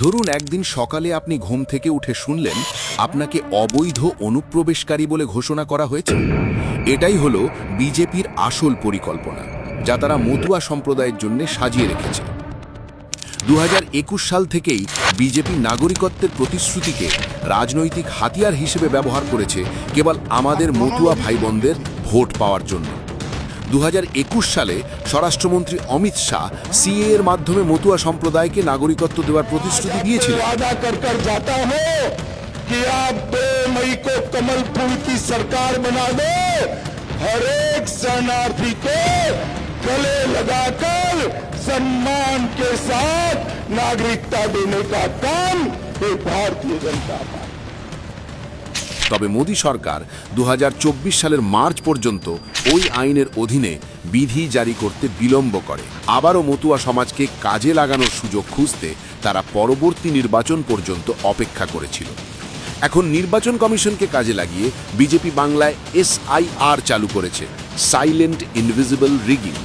ধরুন একদিন সকালে আপনি ঘুম থেকে উঠে শুনলেন, আপনাকে অবৈধ অনুপ্রবেশকারী বলে ঘোষণা করা হয়েছে। এটাই হলো বিজেপির আসল পরিকল্পনা, যা তারা মতুয়া সম্প্রদায়ের জন্য সাজিয়ে রেখেছে। দু হাজার একুশ সাল থেকেই বিজেপি নাগরিকত্বের প্রতিশ্রুতিকে রাজনৈতিক হাতিয়ার হিসেবে ব্যবহার করেছে কেবল আমাদের মতুয়া ভাই ভোট পাওয়ার জন্য। দু সালে স্বরাষ্ট্রমন্ত্রী অমিত শাহ সিএ এর মাধ্যমে মতুয়া সম্প্রদায়কে নাগরিকত্ব দেওয়ার প্রতিশ্রুতি দিয়েছিলেন वादा कर कर जाता हूँ कि आप दो मई को कमल फूल की सरकार बना दो हर एक शरणार्थी को गले लगाकर सम्मान के साथ नागरिकता देने का काम ये भारतीय जनता पार्टी তবে মোদী সরকার দু হাজার চব্বিশ সালের মার্চ পর্যন্ত ওই আইনের অধীনে বিধি জারি করতে বিলম্ব করে। আবারও মতুয়া সমাজকে কাজে লাগানোর সুযোগ খুঁজতে তারা পরবর্তী নির্বাচন পর্যন্ত অপেক্ষা করেছিল। এখন নির্বাচন কমিশনকে কাজে লাগিয়ে বিজেপি বাংলায় এসআইআর চালু করেছে, সাইলেন্ট ইনভিজিবল রিগিং।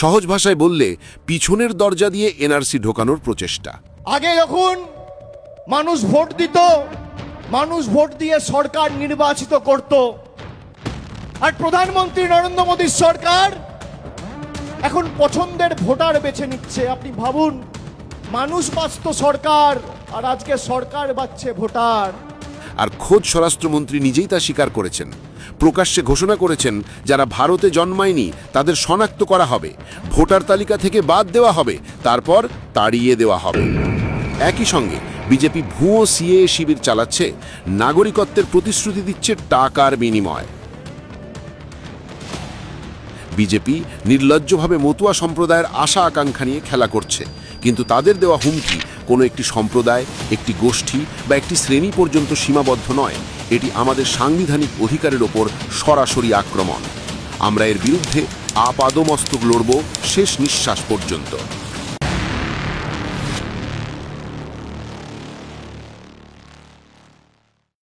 সহজ ভাষায় বললে পিছনের দরজা দিয়ে এনআরসি ঢোকানোর প্রচেষ্টা। আগে যখন মানুষ ভোট দিত, মানুষ ভোট দিয়ে সরকার নির্বাচিত করত। আর প্রধানমন্ত্রী নরেন্দ্র মোদীর সরকার এখন পছন্দের ভোটার বেছে নিচ্ছে। আপনি ভাবুন, মানুষ বাঁচত সরকার, আর আজকে সরকার বাঁচছে ভোটার। আর খোদ স্বরাষ্ট্রমন্ত্রী নিজেই তা স্বীকার করেছেন। প্রকাশ্যে ঘোষণা করেছেন, যারা ভারতে জন্মায়নি, তাদের শনাক্ত করা হবে, ভোটার তালিকা থেকে বাদ দেওয়া হবে, তারপর তাড়িয়ে দেওয়া হবে। একই সঙ্গে, বিজেপি ভুয়ো সিএ শিবির চালাচ্ছে, নাগরিকত্বের প্রতিশ্রুতি দিচ্ছে টাকার বিনিময়। বিজেপি নির্লজ্জভাবে মতুয়া সম্প্রদায়ের আশা আকাঙ্ক্ষা নিয়ে খেলা করছে। কিন্তু তাদের দেওয়া হুমকি কোনো একটি সম্প্রদায়, একটি গোষ্ঠী বা একটি শ্রেণি পর্যন্ত সীমাবদ্ধ নয়। এটি আমাদের সাংবিধানিক অধিকারের ওপর সরাসরি আক্রমণ। আমরা এর বিরুদ্ধে আপাদমস্তক লড়ব শেষ নিঃশ্বাস পর্যন্ত।